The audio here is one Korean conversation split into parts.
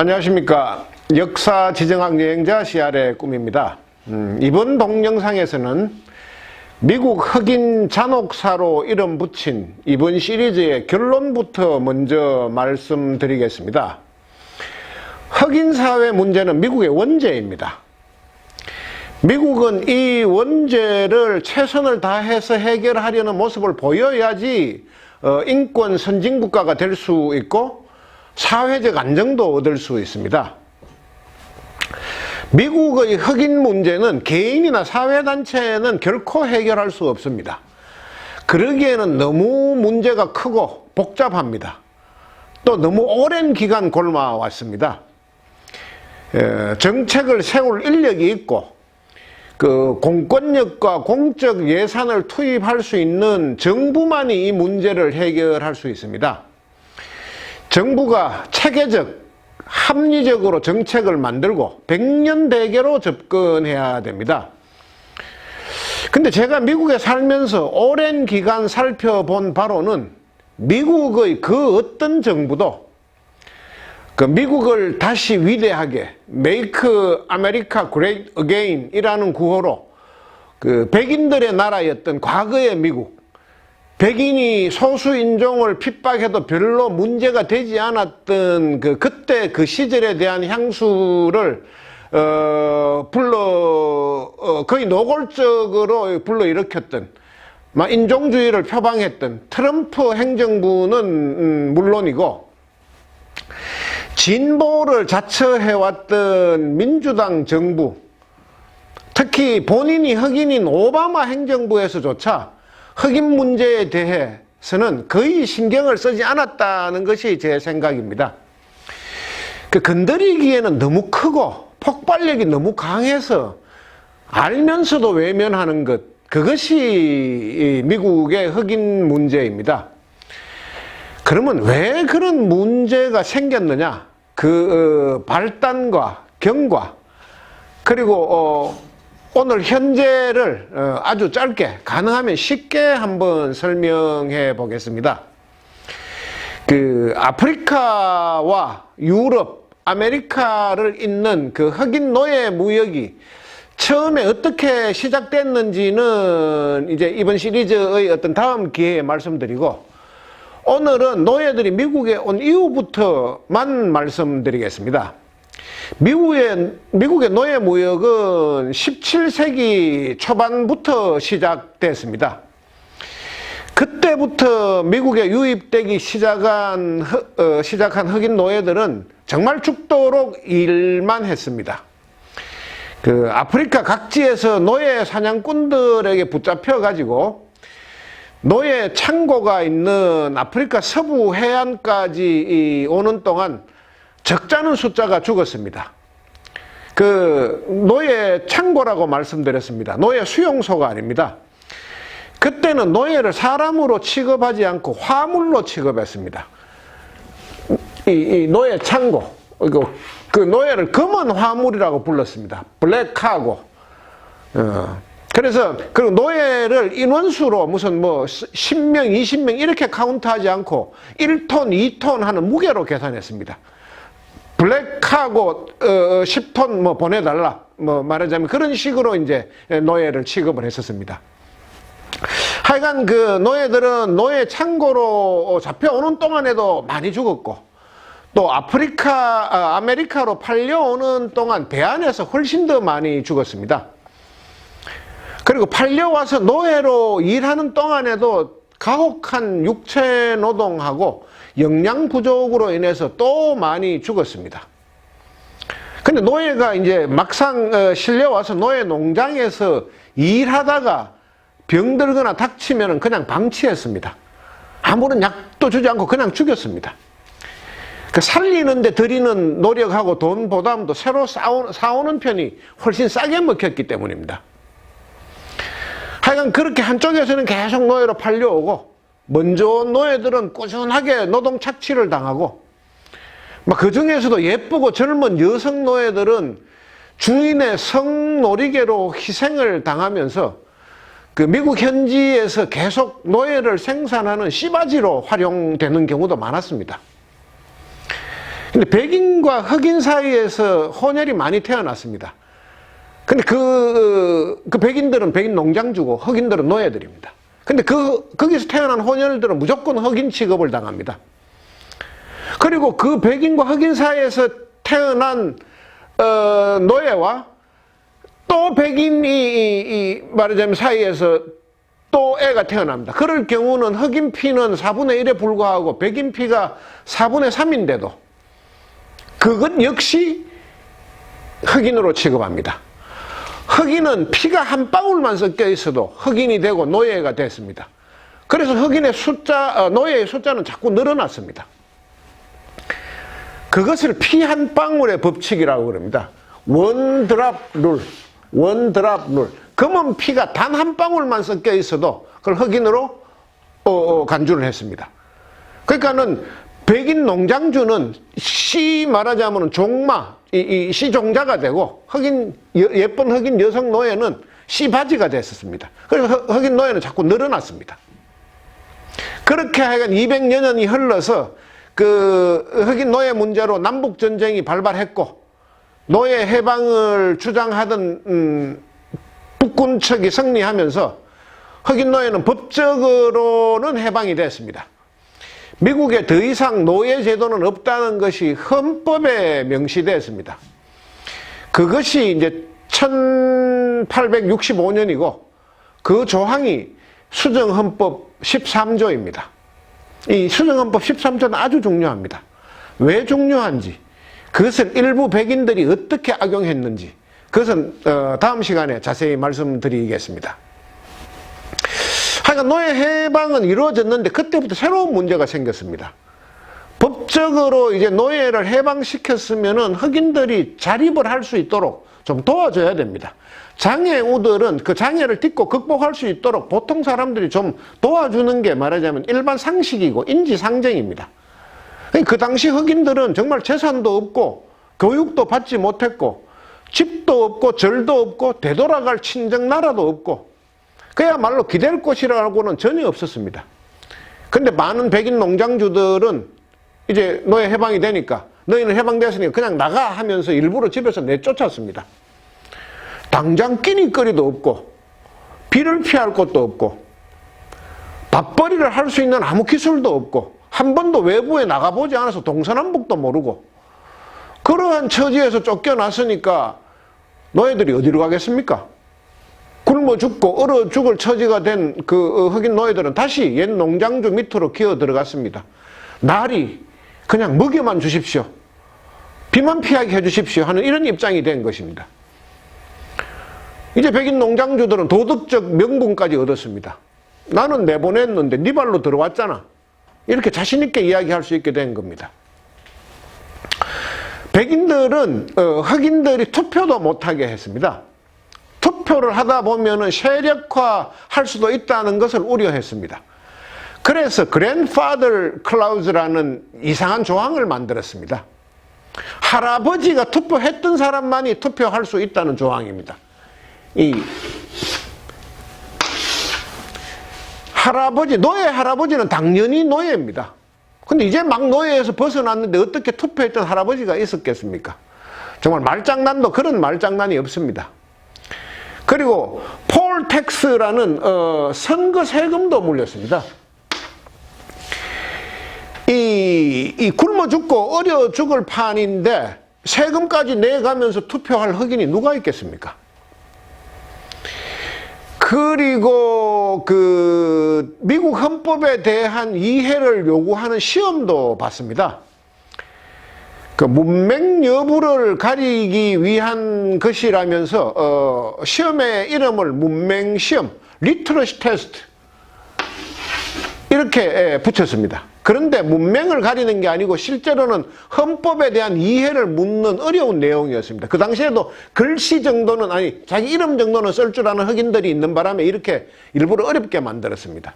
안녕하십니까. 역사 지정학 여행자 시알의 꿈입니다. 음, 이번 동영상에서는 미국 흑인 잔혹사로 이름 붙인 이번 시리즈의 결론부터 먼저 말씀드리겠습니다. 흑인 사회 문제는 미국의 원죄입니다. 미국은 이 원죄를 최선을 다해서 해결하려는 모습을 보여야지 어, 인권 선진국가가 될 수 있고 사회적 안정도 얻을 수 있습니다. 미국의 흑인 문제는 개인이나 사회단체는 결코 해결할 수 없습니다. 그러기에는 너무 문제가 크고 복잡합니다. 또 너무 오랜 기간 골마왔습니다. 에, 정책을 세울 인력이 있고 그 공권력과 공적 예산을 투입할 수 있는 정부만이 이 문제를 해결할 수 있습니다. 정부가 체계적, 합리적으로 정책을 만들고 백년 대계로 접근해야 됩니다. 근데 제가 미국에 살면서 오랜 기간 살펴본 바로는 미국의 그 어떤 정부도 그 미국을 다시 위대하게 Make America Great Again 이라는 구호로 그 백인들의 나라였던 과거의 미국 백인이 소수 인종을 핍박해도 별로 문제가 되지 않았던 그 그때 그 시절에 대한 향수를 어 불러 어 거의 노골적으로 불러 일으켰던 막 인종주의를 표방했던 트럼프 행정부는 음, 물론이고 진보를 자처해왔던 민주당 정부, 특히 본인이 흑인인 오바마 행정부에서조차 흑인 문제에 대해서는 거의 신경을 쓰지 않았다는 것이 제 생각입니다. 그 건드리기에는 너무 크고 폭발력이 너무 강해서 알면서도 외면하는 것, 그것이 미국의 흑인 문제입니다. 그러면 왜 그런 문제가 생겼느냐? 그 어, 발단과 경과 그리고 어, 오늘 현재를 어, 아주 짧게 가능하면 쉽게 한번 설명해 보겠습니다. 그 아프리카와 유럽, 아메리카를 잇는 그 흑인 노예 무역이 처음에 어떻게 시작됐는지는 이제 이번 시리즈의 어떤 다음 기회에 말씀드리고 오늘은 노예들이 미국에 온 이후부터만 말씀드리겠습니다. 미국의, 미국의 노예 무역은 17세기 초반부터 시작됐습니다. 그때부터 미국에 유입되기 시작한, 어, 시작한 흑인 노예들은 정말 죽도록 일만 했습니다. 그 아프리카 각지에서 노예 사냥꾼들에게 붙잡혀 가지고 노예 창고가 있는 아프리카 서부 해안까지 오는 동안 적잖은 숫자가 죽었습니다. 그 노예 창고라고 말씀드렸습니다. 노예 수용소가 아닙니다. 그때는 노예를 사람으로 취급하지 않고 화물로 취급했습니다. 이, 이 노예 창고, 그 노예를 검은 화물이라고 불렀습니다. 블랙하고. 어. 그래서 그 노예를 인원수로 무슨 뭐 10명, 20명 이렇게 카운트하지 않고 1톤, 2톤 하는 무게로 계산했습니다. 블랙하고 어, 10톤 뭐 보내달라 뭐 말하자면 그런 식으로 이제 노예를 취급을 했었습니다. 하여간 그 노예들은 노예 창고로 잡혀오는 동안에도 많이 죽었고 또 아프리카, 아, 아메리카로 팔려오는 동안 배 안에서 훨씬 더 많이 죽었습니다. 그리고 팔려와서 노예로 일하는 동안에도 가혹한 육체 노동하고 영양 부족으로 인해서 또 많이 죽었습니다. 근데 노예가 이제 막상 어, 실려와서 노예 농장에서 일하다가 병들거나 닥치면 그냥 방치했습니다. 아무런 약도 주지 않고 그냥 죽였습니다. 그 살리는데 들이는 노력하고 돈 보담도 새로 사오는 편이 훨씬 싸게 먹혔기 때문입니다. 하여간 그렇게 한쪽에서는 계속 노예로 팔려오고 먼저 온 노예들은 꾸준하게 노동 착취를 당하고 그 중에서도 예쁘고 젊은 여성 노예들은 주인의 성놀이개로 희생을 당하면서 그 미국 현지에서 계속 노예를 생산하는 씨바지로 활용되는 경우도 많았습니다. 근데 백인과 흑인 사이에서 혼혈이 많이 태어났습니다. 근데 그, 그 백인들은 백인 농장주고 흑인들은 노예들입니다. 근데 그, 거기서 태어난 혼혈들은 무조건 흑인 취급을 당합니다. 그리고 그 백인과 흑인 사이에서 태어난, 어, 노예와 또 백인이, 말하자면 사이에서 또 애가 태어납니다. 그럴 경우는 흑인 피는 4분의 1에 불과하고 백인 피가 4분의 3인데도 그것 역시 흑인으로 취급합니다. 흑인은 피가 한 방울만 섞여 있어도 흑인이 되고 노예가 됐습니다. 그래서 흑인의 숫자, 어, 노예의 숫자는 자꾸 늘어났습니다. 그것을 피 한 방울의 법칙이라고 그럽니다. 원드랍 룰, 원드랍 룰. 검은 피가 단 한 방울만 섞여 있어도 그걸 흑인으로 어, 어, 간주를 했습니다. 그러니까는 백인 농장주는 시 말하자면 종마, 이, 이 시종자가 되고 흑인 여- 예쁜 흑인 여성 노예는 시바지가 됐었습니다. 그래서 흑- 흑인 노예는 자꾸 늘어났습니다. 그렇게 하여간 200여 년이 흘러서 그 흑인 노예 문제로 남북 전쟁이 발발했고 노예 해방을 주장하던 음, 북군 측이 승리하면서 흑인 노예는 법적으로는 해방이 됐습니다. 미국에 더 이상 노예 제도는 없다는 것이 헌법에 명시되었습니다. 그것이 이제 1865년이고 그 조항이 수정헌법 13조입니다. 이 수정헌법 13조는 아주 중요합니다. 왜 중요한지, 그것을 일부 백인들이 어떻게 악용했는지, 그것은 어, 다음 시간에 자세히 말씀드리겠습니다. 하여간 노예 해방은 이루어졌는데 그때부터 새로운 문제가 생겼습니다. 법적으로 이제 노예를 해방시켰으면은 흑인들이 자립을 할 수 있도록 좀 도와줘야 됩니다. 장애우들은 그 장애를 딛고 극복할 수 있도록 보통 사람들이 좀 도와주는 게 말하자면 일반 상식이고 인지상정입니다. 그 당시 흑인들은 정말 재산도 없고 교육도 받지 못했고 집도 없고 절도 없고 되돌아갈 친정 나라도 없고 그야말로 기댈 곳이라고는 전혀 없었습니다. 근데 많은 백인 농장주들은 이제 노예 해방이 되니까 너희는 해방됐으니까 그냥 나가 하면서 일부러 집에서 내쫓았습니다. 당장 끼니거리도 없고 비를 피할 곳도 없고 밥벌이를 할 수 있는 아무 기술도 없고 한 번도 외부에 나가보지 않아서 동서남북도 모르고 그러한 처지에서 쫓겨났으니까 노예들이 어디로 가겠습니까? 굶어 죽고 얼어 죽을 처지가 된 그 흑인 노예들은 다시 옛 농장주 밑으로 기어 들어갔습니다. 날이 그냥 먹여만 주십시오. 비만 피하게 해주십시오 하는 이런 입장이 된 것입니다. 이제 백인 농장주들은 도덕적 명분까지 얻었습니다. 나는 내보냈는데 네 발로 들어왔잖아. 이렇게 자신있게 이야기할 수 있게 된 겁니다. 백인들은 어, 흑인들이 투표도 못하게 했습니다. 투표를 하다 보면은 세력화 할 수도 있다는 것을 우려했습니다. 그래서 그랜파더 클라우즈라는 이상한 조항을 만들었습니다. 할아버지가 투표했던 사람만이 투표할 수 있다는 조항입니다. 이 할아버지, 노예 할아버지는 당연히 노예입니다. 근데 이제 막 노예에서 벗어났는데 어떻게 투표했던 할아버지가 있었겠습니까? 정말 말장난도 그런 말장난이 없습니다. 그리고 폴 텍스라는 어, 선거 세금도 물렸습니다. 이, 이 굶어 죽고 어려 죽을 판인데 세금까지 내가면서 투표할 흑인이 누가 있겠습니까? 그리고 그 미국 헌법에 대한 이해를 요구하는 시험도 봤습니다. 그 문맹 여부를 가리기 위한 것이라면서 어, 시험의 이름을 문맹 시험, 리트러시 테스트 이렇게 예, 붙였습니다. 그런데 문맹을 가리는 게 아니고 실제로는 헌법에 대한 이해를 묻는 어려운 내용이었습니다. 그 당시에도 글씨 정도는 아니 자기 이름 정도는 쓸 줄 아는 흑인들이 있는 바람에 이렇게 일부러 어렵게 만들었습니다.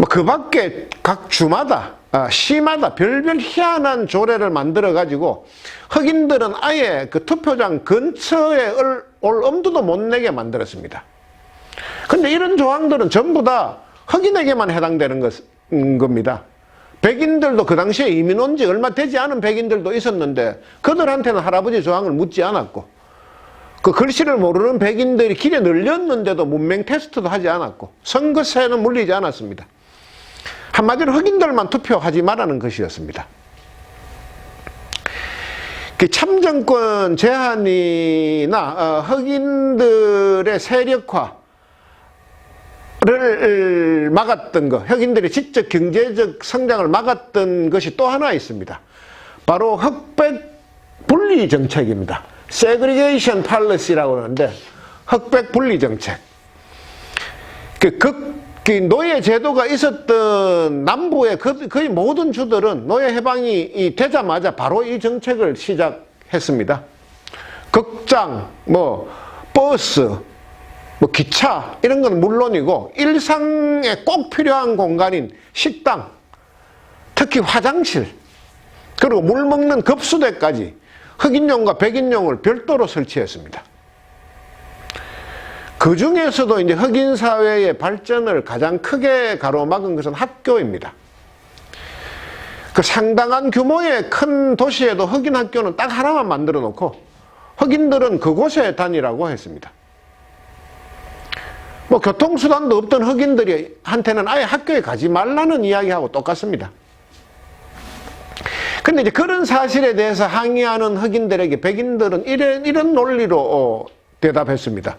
뭐 그 밖에 각 주마다 아, 시마다 별별 희한한 조례를 만들어 가지고 흑인들은 아예 그 투표장 근처에 올, 올 엄두도 못 내게 만들었습니다. 근데 이런 조항들은 전부 다 흑인에게만 해당되는 것, 음, 겁니다. 백인들도 그 당시에 이민 온 지 얼마 되지 않은 백인들도 있었는데 그들한테는 할아버지 조항을 묻지 않았고 그 글씨를 모르는 백인들이 길에 늘렸는데도 문맹 테스트도 하지 않았고 선거세는 물리지 않았습니다. 한마디로 흑인들만 투표하지 말라는 것이었습니다. 그 참정권 제한이나 어, 흑인들의 세력화 를 막았던 것, 흑인들의 지적 경제적 성장을 막았던 것이 또 하나 있습니다. 바로 흑백 분리 정책입니다. segregation policy라고 하는데 흑백 분리 정책. 그 극, 그 노예 제도가 있었던 남부의 그- 거의 모든 주들은 노예 해방이 이 되자마자 바로 이 정책을 시작했습니다. 극장, 뭐 버스, 뭐 기차 이런 건 물론이고 일상에 꼭 필요한 공간인 식당, 특히 화장실, 그리고 물 먹는 급수대까지 흑인용과 백인용을 별도로 설치했습니다. 그 중에서도 이제 흑인 사회의 발전을 가장 크게 가로막은 것은 학교입니다. 그 상당한 규모의 큰 도시에도 흑인 학교는 딱 하나만 만들어 놓고 흑인들은 그곳에 다니라고 했습니다. 뭐 교통수단도 없던 흑인들이 한테는 아예 학교에 가지 말라는 이야기하고 똑같습니다. 근데 이제 그런 사실에 대해서 항의하는 흑인들에게 백인들은 이런, 이런 논리로 어, 대답했습니다.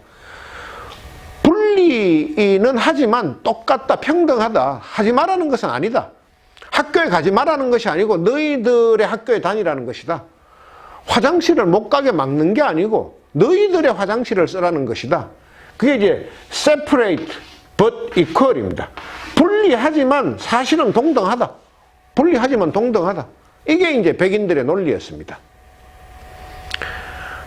분리는 하지만 똑같다, 평등하다. 하지 말라는 것은 아니다. 학교에 가지 말라는 것이 아니고 너희들의 학교에 다니라는 것이다. 화장실을 못 가게 막는 게 아니고 너희들의 화장실을 쓰라는 것이다. 그게 이제 separate but equal입니다. 분리하지만 사실은 동등하다. 분리하지만 동등하다. 이게 이제 백인들의 논리였습니다.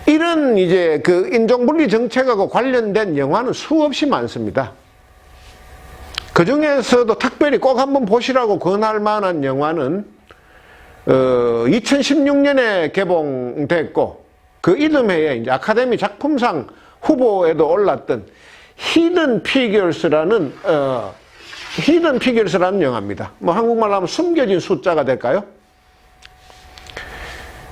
이런 이제 그 인종분리 정책하고 관련된 영화는 수없이 많습니다. 그 중에서도 특별히 꼭 한번 보시라고 권할 만한 영화는 어, 2016년에 개봉됐고 그 이듬해에 이제 아카데미 작품상 후보에도 올랐던 히든 피규어스라는 어, 히든 피규어스라는 영화입니다. 뭐 한국말로 하면 숨겨진 숫자가 될까요?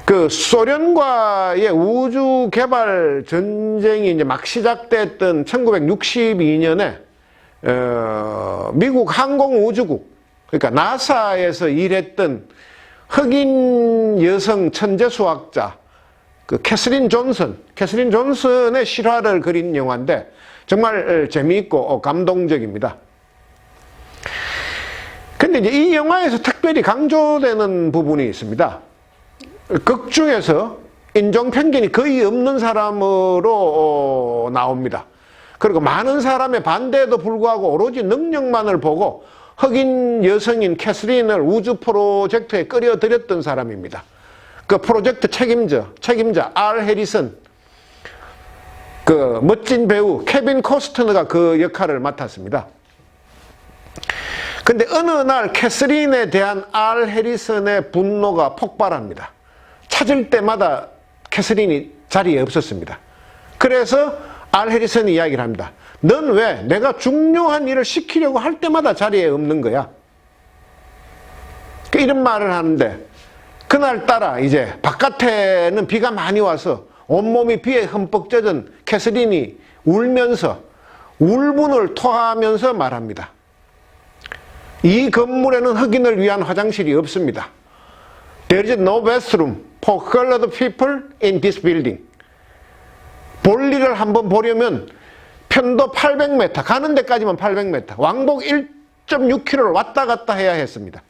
그 소련과의 우주 개발 전쟁이 이제 막 시작됐던 1962년에 어, 미국 항공우주국 그러니까 나사에서 일했던 흑인 여성 천재 수학자 그 캐스린 존슨, 캐스린 존슨의 실화를 그린 영화인데 정말 재미있고 어, 감동적입니다. 근데 이제 이 영화에서 특별히 강조되는 부분이 있습니다. 극 중에서 인종 편견이 거의 없는 사람으로 어, 나옵니다. 그리고 많은 사람의 반대에도 불구하고 오로지 능력만을 보고 흑인 여성인 캐스린을 우주 프로젝트에 끌어들였던 사람입니다. 그 프로젝트 책임자, 책임자 알 해리슨, 그 멋진 배우 케빈 코스트너가 그 역할을 맡았습니다. 근데 어느 날 캐스린에 대한 알 해리슨의 분노가 폭발합니다. 찾을 때마다 캐스린이 자리에 없었습니다. 그래서 알 해리슨이 이야기를 합니다. 넌 왜 내가 중요한 일을 시키려고 할 때마다 자리에 없는 거야? 그 이런 말을 하는데 그날따라 이제 바깥에는 비가 많이 와서 온몸이 비에 흠뻑 젖은 캐스린이 울면서 울분을 토하면서 말합니다. 이 건물에는 흑인을 위한 화장실이 없습니다. There is no bathroom for colored people in this building. 볼일을 한번 보려면 편도 800m, 가는 데까지만 800m, 왕복 1.6km를 왔다 갔다 해야 했습니다.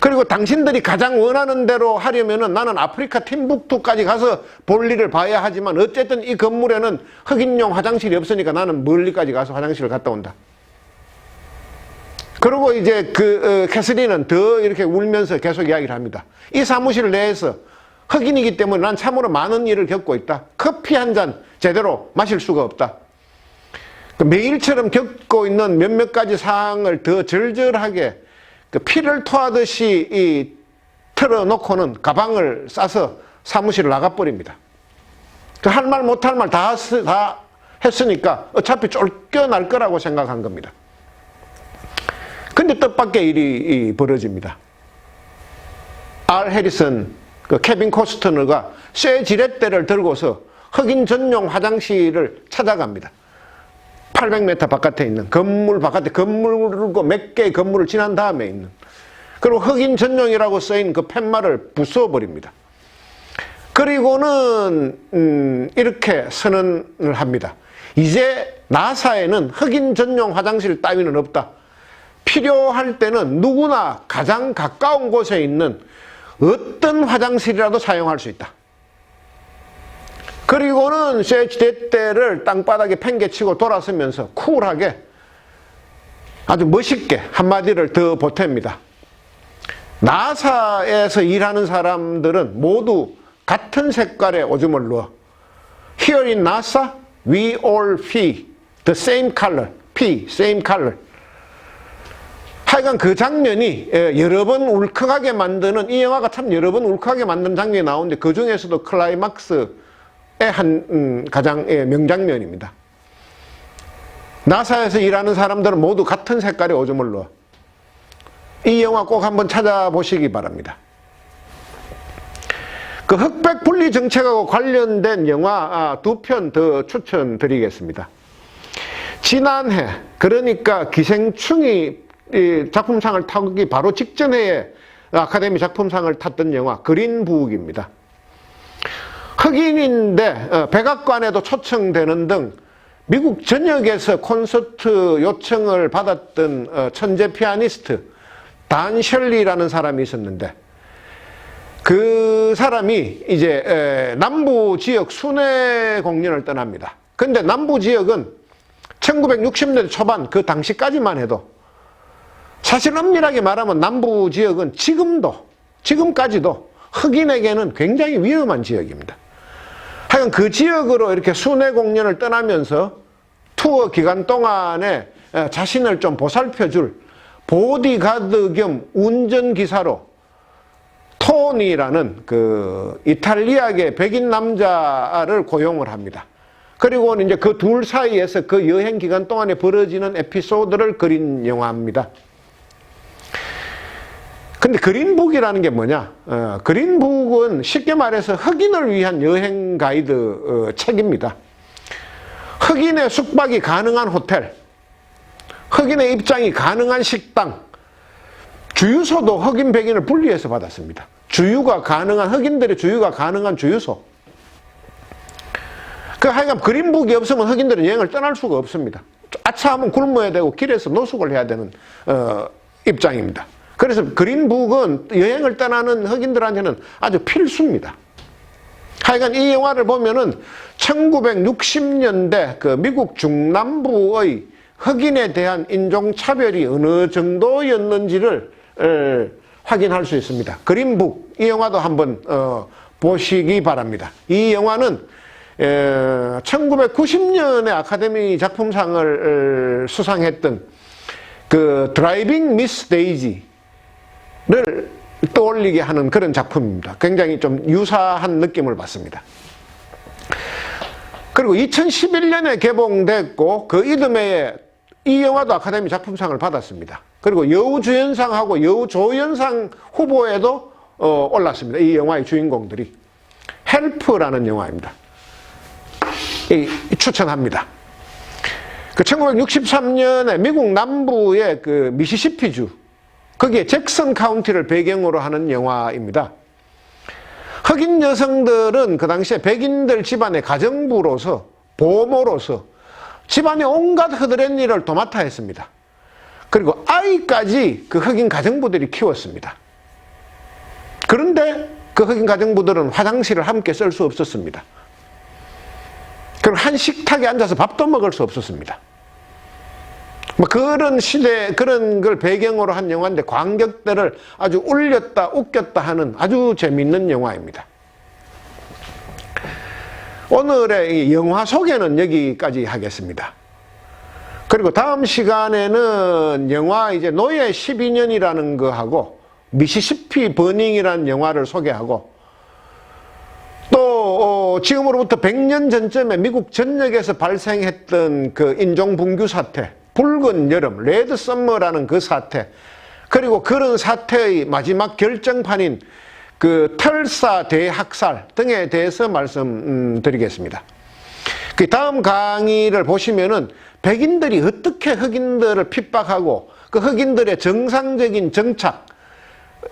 그리고 당신들이 가장 원하는 대로 하려면 나는 아프리카 팀북투까지 가서 볼일을 봐야 하지만 어쨌든 이 건물에는 흑인용 화장실이 없으니까 나는 멀리까지 가서 화장실을 갔다 온다. 그리고 이제 그 어, 캐서린은 더 이렇게 울면서 계속 이야기를 합니다. 이 사무실 내에서 흑인이기 때문에 난 참으로 많은 일을 겪고 있다. 커피 한 잔 제대로 마실 수가 없다. 그 매일처럼 겪고 있는 몇몇 가지 사항을 더 절절하게 그 피를 토하듯이 이 틀어놓고는 가방을 싸서 사무실을 나가버립니다. 그 할 말 못할 말 다 다 했으니까 어차피 쫓겨날 거라고 생각한 겁니다. 근데 뜻밖의 일이 이, 벌어집니다. 알 해리슨, 그 케빈 코스터너가 쇠 지렛대를 들고서 흑인 전용 화장실을 찾아갑니다. 800m 바깥에 있는 건물 바깥에 건물고 몇 개의 건물을 지난 다음에 있는 그리고 흑인 전용이라고 써인 그 팻말을 부숴버립니다. 그리고는 음, 이렇게 선언을 합니다. 이제 나사에는 흑인 전용 화장실 따위는 없다. 필요할 때는 누구나 가장 가까운 곳에 있는 어떤 화장실이라도 사용할 수 있다. 그리고는 쇠지대대를 땅바닥에 팽개치고 돌아서면서 쿨하게 아주 멋있게 한마디를 더 보탭니다. 나사에서 일하는 사람들은 모두 같은 색깔의 오줌을 넣어. Here in NASA, we all pee the same color. pee, same color. 하여간 그 장면이 예, 여러 번 울컥하게 만드는 이 영화가 참 여러 번 울컥하게 만드는 장면이 나오는데 그 중에서도 클라이막스의 한 음, 가장 예, 명장면입니다. 나사에서 일하는 사람들은 모두 같은 색깔의 오줌을 넣어. 이 영화 꼭 한번 찾아보시기 바랍니다. 그 흑백 분리 정책하고 관련된 영화 두 편 더 추천드리겠습니다. 지난해 그러니까 기생충이 이 작품상을 타기 바로 직전에 아카데미 작품상을 탔던 영화 그린북입니다. 흑인인데 어, 백악관에도 초청되는 등 미국 전역에서 콘서트 요청을 받았던 어, 천재 피아니스트 단 셜리라는 사람이 있었는데 그 사람이 이제 에, 남부 지역 순회 공연을 떠납니다. 근데 남부 지역은 1960년대 초반 그 당시까지만 해도 사실 엄밀하게 말하면 남부 지역은 지금도 지금까지도 흑인에게는 굉장히 위험한 지역입니다. 하여간 그 지역으로 이렇게 순회 공연을 떠나면서 투어 기간 동안에 에, 자신을 좀 보살펴줄 보디가드 겸 운전기사로 토니라는 그 이탈리아계 백인 남자를 고용을 합니다. 그리고 이제 그 둘 사이에서 그 여행 기간 동안에 벌어지는 에피소드를 그린 영화입니다. 근데 그린북이라는 게 뭐냐? 어, 그린북은 쉽게 말해서 흑인을 위한 여행 가이드 어, 책입니다. 흑인의 숙박이 가능한 호텔, 흑인의 입장이 가능한 식당, 주유소도 흑인 백인을 분리해서 받았습니다. 주유가 가능한 흑인들의 주유가 가능한 주유소. 그 하여간 그린북이 없으면 흑인들은 여행을 떠날 수가 없습니다. 아차하면 굶어야 되고 길에서 노숙을 해야 되는 어, 입장입니다. 그래서 그린북은 여행을 떠나는 흑인들한테는 아주 필수입니다. 하여간 이 영화를 보면은 1960년대 그 미국 중남부의 흑인에 대한 인종차별이 어느 정도였는지를 에, 확인할 수 있습니다. 그린북 이 영화도 한번 어, 보시기 바랍니다. 이 영화는 에, 1990년에 아카데미 작품상을 에, 수상했던 그 드라이빙 미스 데이지 를 떠올리게 하는 그런 작품입니다. 굉장히 좀 유사한 느낌을 받습니다. 그리고 2011년에 개봉됐고 그 이듬해에 이 영화도 아카데미 작품상을 받았습니다. 그리고 여우주연상하고 여우조연상 후보에도 어, 올랐습니다. 이 영화의 주인공들이 헬프라는 영화입니다. 이, 추천합니다. 그 1963년에 미국 남부의 그 미시시피주 거기에 잭슨 카운티를 배경으로 하는 영화입니다. 흑인 여성들은 그 당시에 백인들 집안의 가정부로서 보모로서 집안의 온갖 허드렛 일을 도맡아 했습니다. 그리고 아이까지 그 흑인 가정부들이 키웠습니다. 그런데 그 흑인 가정부들은 화장실을 함께 쓸 수 없었습니다. 그리고 한 식탁에 앉아서 밥도 먹을 수 없었습니다. 뭐 그런 시대, 그런 걸 배경으로 한 영화인데 관객들을 아주 울렸다, 웃겼다 하는 아주 재밌는 영화입니다. 오늘의 영화 소개는 여기까지 하겠습니다. 그리고 다음 시간에는 영화 이제 노예 12년이라는 거 하고 미시시피 버닝이라는 영화를 소개하고 또 어, 지금으로부터 100년 전쯤에 미국 전역에서 발생했던 그 인종 분규 사태 붉은 여름, 레드 썸머라는 그 사태, 그리고 그런 사태의 마지막 결정판인 그 털사 대학살 등에 대해서 말씀드리겠습니다. 그 다음 강의를 보시면은 백인들이 어떻게 흑인들을 핍박하고 그 흑인들의 정상적인 정착,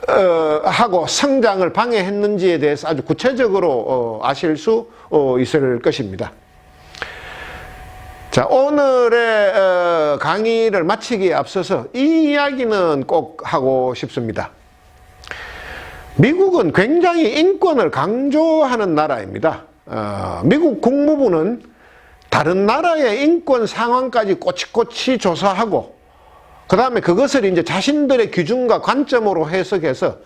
어, 하고 성장을 방해했는지에 대해서 아주 구체적으로 어, 아실 수 어, 있을 것입니다. 자, 오늘의 어, 강의를 마치기에 앞서서 이 이야기는 꼭 하고 싶습니다. 미국은 굉장히 인권을 강조하는 나라입니다. 어, 미국 국무부는 다른 나라의 인권 상황까지 꼬치꼬치 조사하고 그 다음에 그것을 이제 자신들의 기준과 관점으로 해석해서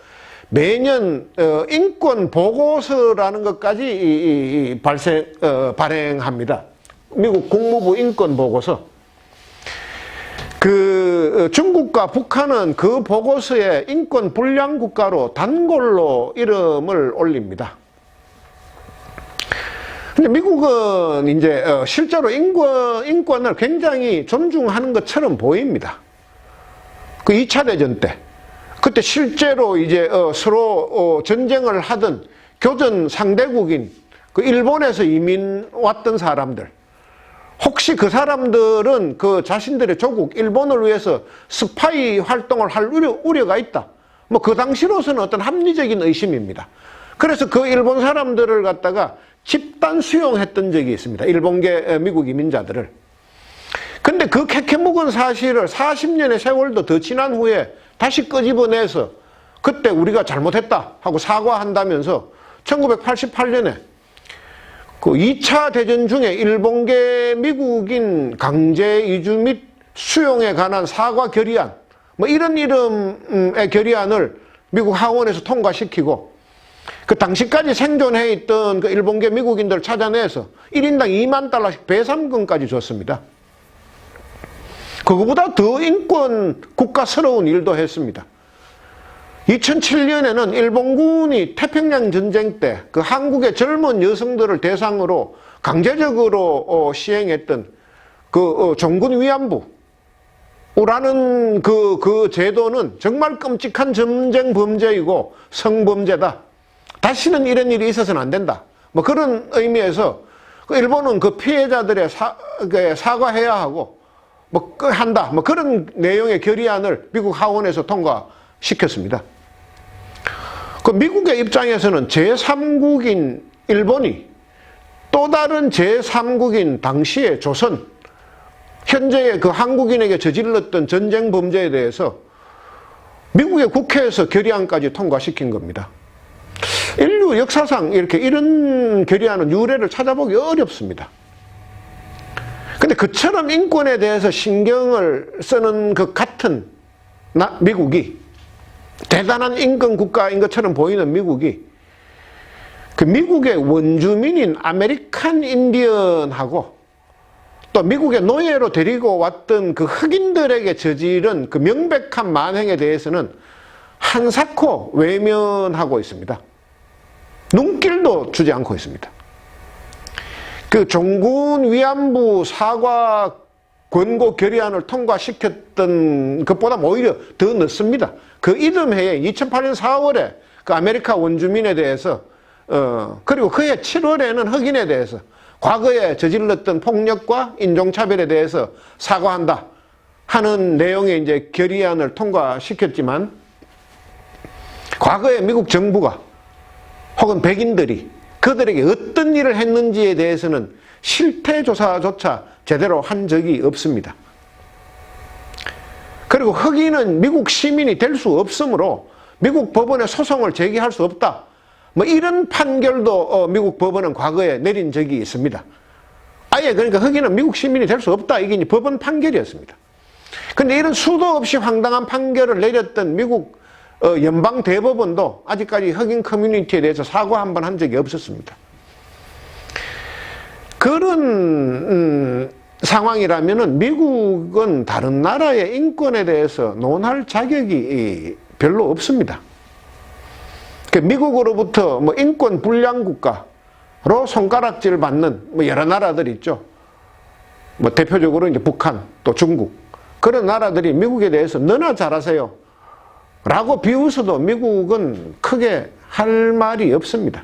매년 어, 인권 보고서라는 것까지 발생 어, 발행합니다. 미국 국무부 인권 보고서. 그 어, 중국과 북한은 그 보고서에 인권 불량 국가로 단골로 이름을 올립니다. 근데 미국은 이제 어, 실제로 인권, 인권을 굉장히 존중하는 것처럼 보입니다. 그 2차 대전 때. 그때 실제로 이제 어, 서로 어, 전쟁을 하던 교전 상대국인 그 일본에서 이민 왔던 사람들. 혹시 그 사람들은 그 자신들의 조국 일본을 위해서 스파이 활동을 할 우려, 우려가 있다. 뭐 그 당시로서는 어떤 합리적인 의심입니다. 그래서 그 일본 사람들을 갖다가 집단 수용했던 적이 있습니다. 일본계 미국 이민자들을. 근데 그 캐캐 묵은 사실을 40년의 세월도 더 지난 후에 다시 끄집어내서 그때 우리가 잘못했다 하고 사과한다면서 1988년에 그 2차 대전 중에 일본계 미국인 강제 이주 및 수용에 관한 사과 결의안 뭐 이런 이름의 결의안을 미국 하원에서 통과시키고 그 당시까지 생존해 있던 그 일본계 미국인들 찾아내서 1인당 2만 달러씩 배상금까지 줬습니다. 그거보다 더 인권 국가스러운 일도 했습니다. 2007년에는 일본군이 태평양 전쟁 때 그 한국의 젊은 여성들을 대상으로 강제적으로 어, 시행했던 그 어, 종군 위안부 라는 그, 그 제도는 정말 끔찍한 전쟁 범죄이고 성범죄다. 다시는 이런 일이 있어서는 안 된다. 뭐 그런 의미에서 그 일본은 그 피해자들의 사, 그 사과해야 하고 뭐 한다. 뭐 그런 내용의 결의안을 미국 하원에서 통과시켰습니다. 그 미국의 입장에서는 제3국인 일본이 또 다른 제3국인 당시의 조선, 현재의 그 한국인에게 저질렀던 전쟁 범죄에 대해서 미국의 국회에서 결의안까지 통과시킨 겁니다. 인류 역사상 이렇게 이런 결의안은 유래를 찾아보기 어렵습니다. 근데 그처럼 인권에 대해서 신경을 쓰는 그 같은 나, 미국이 대단한 인권 국가인 것처럼 보이는 미국이 그 미국의 원주민인 아메리칸 인디언하고 또 미국의 노예로 데리고 왔던 그 흑인들에게 저지른 그 명백한 만행에 대해서는 한사코 외면하고 있습니다. 눈길도 주지 않고 있습니다. 그 종군 위안부 사과 권고 결의안을 통과시켰던 것보다 오히려 더 늦습니다. 그 이듬해에 2008년 4월에 그 아메리카 원주민에 대해서 어 그리고 그해 7월에는 흑인에 대해서 과거에 저질렀던 폭력과 인종차별에 대해서 사과한다 하는 내용의 이제 결의안을 통과시켰지만 과거에 미국 정부가 혹은 백인들이 그들에게 어떤 일을 했는지에 대해서는 실태 조사조차 제대로 한 적이 없습니다. 그리고 흑인은 미국 시민이 될 수 없으므로 미국 법원에 소송을 제기할 수 없다. 뭐 이런 판결도 어, 미국 법원은 과거에 내린 적이 있습니다. 아예 그러니까 흑인은 미국 시민이 될 수 없다. 이게 법원 판결이었습니다. 근데 이런 수도 없이 황당한 판결을 내렸던 미국 어, 연방 대법원도 아직까지 흑인 커뮤니티에 대해서 사과 한 번 한 적이 없었습니다. 그런 음, 상황이라면은 미국은 다른 나라의 인권에 대해서 논할 자격이 별로 없습니다. 그러니까 미국으로부터 뭐 인권 불량 국가로 손가락질 받는 뭐 여러 나라들 있죠. 뭐 대표적으로 이제 북한 또 중국 그런 나라들이 미국에 대해서 너나 잘하세요. 라고 비웃어도 미국은 크게 할 말이 없습니다.